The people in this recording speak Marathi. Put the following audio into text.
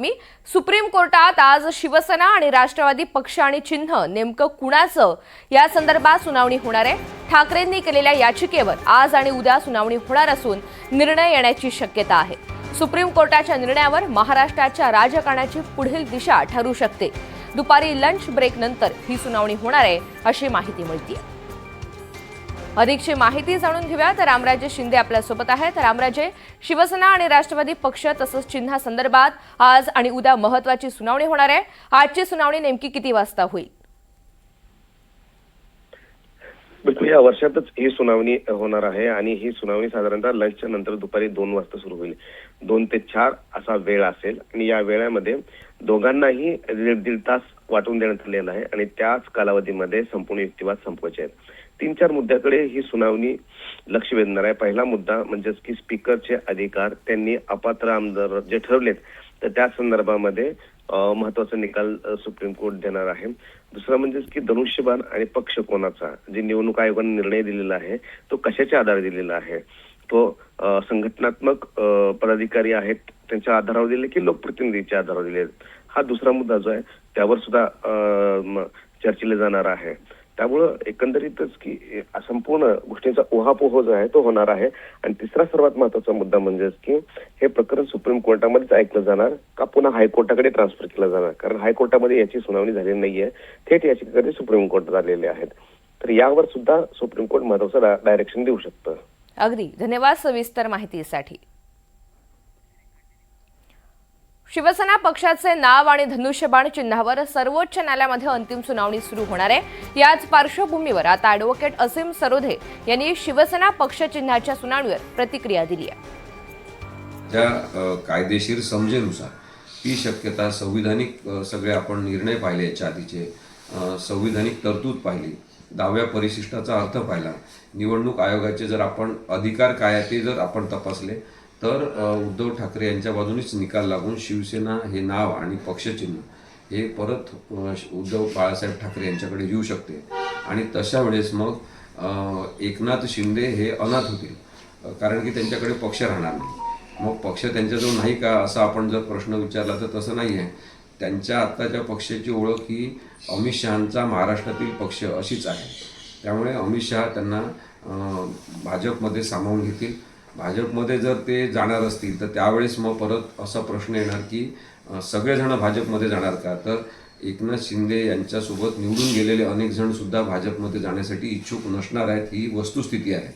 मी सुप्रीम कोर्टात आज शिवसेना आणि राष्ट्रवादी पक्ष आणि चिन्ह नेमकं कुणाचं? या संदर्भात सुनावणी होणार आहे. ठाकरेंनी केलेल्या याचिकेवर आज आणि उद्या सुनावणी होणार असून निर्णय येण्याची शक्यता आहे. सुप्रीम कोर्टाच्या निर्णयावर महाराष्ट्राच्या राजकारणाची पुढील दिशा ठरू शकते. दुपारी लंच ब्रेक नंतर ही सुनावणी होणार आहे अशी माहिती मिळते अधिकची माहिती जाणून घेऊया. तर रामराजे शिंदे आपल्यासोबत आहेत. रामराजे शिवसेना आणि राष्ट्रवादी पक्ष तसंच चिन्हासंदर्भात आज आणि उद्या महत्वाची सुनावणी होणार आहे. आजची सुनावणी नेमकी किती वाजता होईल? बिलकुल या वर्षातच ही सुनावणी होणार आहे आणि ही सुनावणी साधारणतः लंचच्या नंतर दुपारी दोन वाजता सुरू होईल. दोन ते चार असा वेळ असेल आणि या वेळामध्ये दोघांनाही दीड दीड तास वाटून देण्यात आलेला आहे आणि त्याच कालावधीमध्ये संपूर्ण युक्तिवाद संपवायचे आहेत. तीन चार मुद्द्याकडे ही सुनावणी लक्ष वेधणार आहे. पहिला मुद्दा म्हणजेच की स्पीकरचे अधिकार त्यांनी अपात्र आमदार जे ठरवलेत तर त्या संदर्भामध्ये महत्त्वाचा निकाल सुप्रीम कोर्ट देणार आहे. दुसरा म्हणजेच की धनुष्यबाण आणि पक्ष कोणाचा? जे निवडणूक आयोगाने निर्णय दिलेला आहे तो कशाच्या आधारे दिलेला आहे? तो संघटनात्मक पदाधिकारी आहेत त्यांच्या आधारावर दिले की लोकप्रतिनिधीच्या आधारावर दिले? हा दुसरा मुद्दा जो आहे त्यावर सुद्धा अं, चर्चेला जाणार आहे. त्यामुळं एकंदरीतच की संपूर्ण गोष्टींचा ओहापोह जो आहे तो होणार आहे. आणि तिसरा सर्वात महत्त्वाचा मुद्दा म्हणजेच की हे प्रकरण सुप्रीम कोर्टामध्येच ऐकलं जाणार का पुन्हा हायकोर्टाकडे ट्रान्सफर केलं जाणार? कारण हायकोर्टामध्ये याची सुनावणी झालेली नाहीये. थेट याचिकेकडे सुप्रीम कोर्टात आलेले आहेत. तर यावर सुद्धा सुप्रीम कोर्ट महत्वाचं डायरेक्शन देऊ शकतं. अगदी. धन्यवाद सविस्तर माहितीसाठी. शिवसेना पक्षाचे नाव आणि धनुष्यबाण चिन्हावर सर्वोच्च न्यायालयामध्ये अंतिम सुनावणी सुरू होणार आहे. याच पार्श्वभूमीवर आता अॅडव्होकेट असीम सरोधे यांनी शिवसेना पक्ष चिन्हाच्या सुनावणीवर प्रतिक्रिया दिली आहे. कायदेशीर समजेनुसार ती शक्यता संविधानिक सगळे आपण निर्णय पाहिले याच्या आधीचे संविधानिक तरतूद पाहिली दहाव्या परिशिष्टाचा अर्थ पाहिला. निवडणूक आयोगाचे जर आपण अधिकार काय आहे ते जर आपण तपासले तर उद्धव ठाकरे यांच्या बाजूनेच निकाल लागून शिवसेना हे नाव आणि पक्षचिन्ह हे परत उद्धव बाळासाहेब ठाकरे यांच्याकडे येऊ शकते. आणि तशा वेळेस मग एकनाथ शिंदे हे अनाथ होतील. कारण की त्यांच्याकडे पक्ष राहणार नाही. मग पक्ष त्यांच्याजवळ नाही का? असा आपण जर प्रश्न विचारला तर तसं नाही आहे त्यांच्या आत्ताच्या पक्षाची ओळख ही अमित शहांचा महाराष्ट्रातील पक्ष अशीच आहे. त्यामुळे अमित शहा त्यांना भाजपमध्ये सामावून घेतील. भाजपमध्ये जर ते जाणार असतील तर त्यावेळेस मग परत असा प्रश्न येणार की सगळेजण भाजपमध्ये जाणार का? तर एकनाथ शिंदे यांच्यासोबत निवडून गेलेले अनेक जण सुद्धा भाजपमध्ये जाण्यासाठी इच्छुक नसणार आहेत ही वस्तुस्थिती आहे.